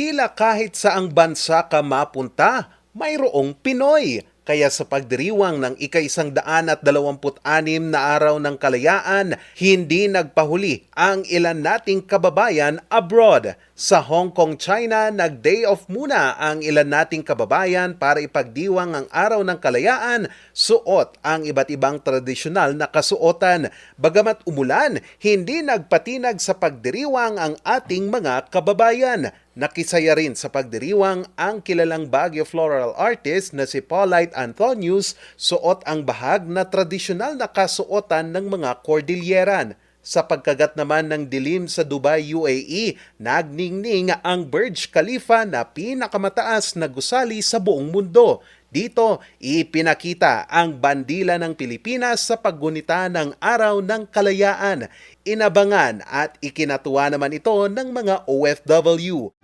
Tila kahit saang bansa ka mapunta, mayroong Pinoy. Kaya sa pagdiriwang ng ikaisang daan at dalawamput anim na araw ng kalayaan, hindi nagpahuli ang ilan nating kababayan abroad. Sa Hong Kong, China, nag-day off muna ang ilan nating kababayan para ipagdiwang ang araw ng kalayaan, suot ang iba't ibang tradisyonal na kasuotan. Bagamat umulan, hindi nagpatinag sa pagdiriwang ang ating mga kababayan. Nakisaya rin sa pagdiriwang ang kilalang Baguio floral artist na si Paulite Antonius suot ang bahag na tradisyonal na kasuotan ng mga Cordilleran. Sa pagkagat naman ng dilim sa Dubai, UAE, nagningning ang Burj Khalifa na pinakamataas na gusali sa buong mundo. Dito, ipinakita ang bandila ng Pilipinas sa paggunita ng Araw ng Kalayaan. Inabangan at ikinatuwa naman ito ng mga OFW.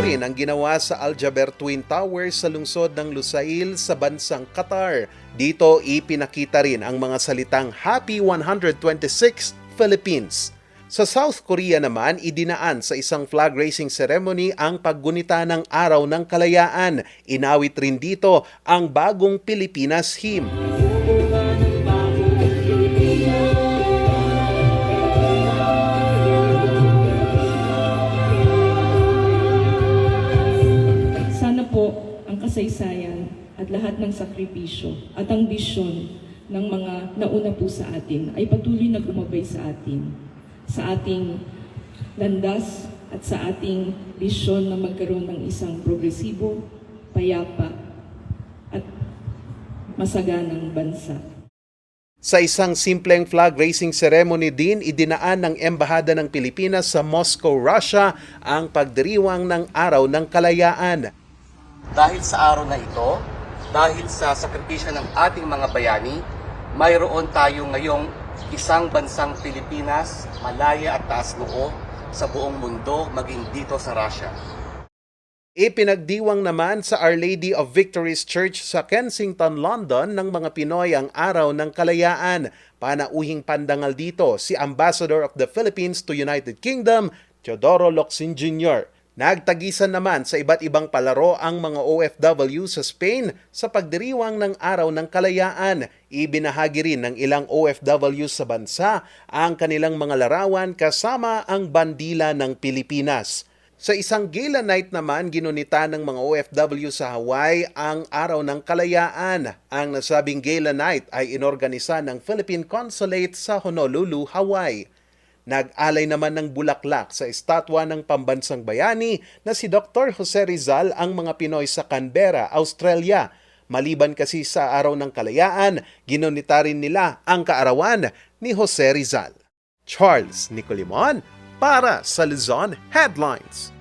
Ganito rin ang ginawa sa Aljaber Twin Towers sa lungsod ng Lusail sa bansang Qatar. Dito ipinakita rin ang mga salitang Happy 126th Philippines. Sa South Korea naman, idinaan sa isang flag raising ceremony ang paggunita ng Araw ng Kalayaan. Inawit rin dito ang bagong Pilipinas hymn. Lahat ng sakripisyo at ang bisyon ng mga nauna po sa atin ay patuloy na gumabay sa atin, sa ating landas at sa ating bisyon na magkaroon ng isang progresibo, payapa at masaganang bansa. Sa isang simpleng flag raising ceremony din, idinaan ng Embahada ng Pilipinas sa Moscow, Russia ang pagdiriwang ng Araw ng Kalayaan. Dahil sa araw na ito, dahil sa sakripisyo ng ating mga bayani, mayroon tayo ngayong isang bansang Pilipinas, malaya at taas noo sa buong mundo, maging dito sa Russia. Ipinagdiwang naman sa Our Lady of Victories Church sa Kensington, London ng mga Pinoy ang Araw ng Kalayaan. Panauhing pandangal dito si Ambassador of the Philippines to United Kingdom, Teodoro Locsin Jr. Nagtagisan naman sa iba't ibang palaro ang mga OFW sa Spain sa pagdiriwang ng Araw ng Kalayaan. Ibinahagi rin ng ilang OFW sa bansa ang kanilang mga larawan kasama ang bandila ng Pilipinas. Sa isang gala night naman, ginunita ng mga OFW sa Hawaii ang Araw ng Kalayaan. Ang nasabing gala night ay inorganisa ng Philippine Consulate sa Honolulu, Hawaii. Nag-alay naman ng bulaklak sa estatwa ng pambansang bayani na si Dr. Jose Rizal ang mga Pinoy sa Canberra, Australia. Maliban kasi sa Araw ng Kalayaan, ginunita rin nila ang kaarawan ni Jose Rizal. Charles Nicolimon para sa Luzon Headlines.